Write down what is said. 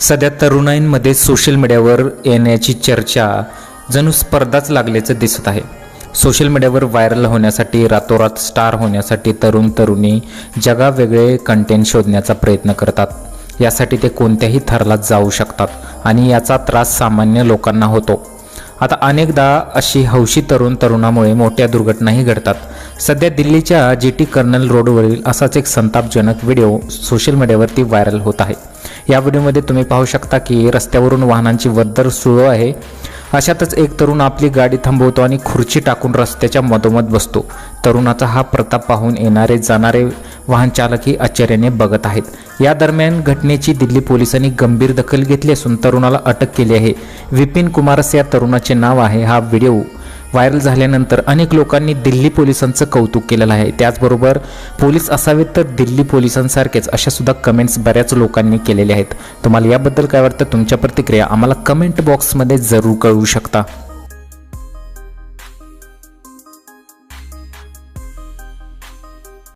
सध्या तरुणाईंमध्ये सोशल मीडियावर येण्याची चर्चा जणू स्पर्धाच लागल्याचं दिसत आहे. सोशल मीडियावर व्हायरल होण्यासाठी रातोरात स्टार होण्यासाठी तरुण तरुणी जगावेगळे कंटेंट शोधण्याचा प्रयत्न करतात. यासाठी ते कोणत्याही थरला जाऊ शकतात आणि याचा त्रास सामान्य लोकांना होतो. आता अनेकदा अशी हौशी तरुण तरुणामुळे मोठ्या दुर्घटनाही घडतात. सध्या दिल्लीच्या जी टी कर्नल रोडवरील असाच एक संतापजनक व्हिडिओ सोशल मीडियावरती व्हायरल होत आहे. या व्हिडिओमध्ये तुम्ही पाहू शकता की रस्त्यावरून वाहनांची वर्दळ सुरू आहे. अशातच एक तरुण आपली गाडी थांबवतो आणि खुर्ची टाकून रस्त्याच्या मधोमध बसतो. तरुणाचा हा प्रताप पाहून येणारे जाणारे वाहन चालकही आश्चर्याने बघत आहेत. या दरम्यान घटनेची दिल्ली पोलिसांनी गंभीर दखल घेतली असून तरुणाला अटक केली आहे. विपिन कुमारस या तरुणाचे नाव आहे. हा व्हिडिओ व्हायरल झाल्यानंतर अनेक लोकांनी दिल्ली पोलिसांचं कौतुक केलेलं आहे. त्याचबरोबर पोलीस असावेत तर दिल्ली पोलिसांसारखेच अशा सुद्धा कमेंट्स बऱ्याच लोकांनी केलेल्या आहेत. तुम्हाला याबद्दल काय वाटतं? तुमच्या प्रतिक्रिया आम्हाला कमेंट बॉक्समध्ये जरूर कळवू शकता.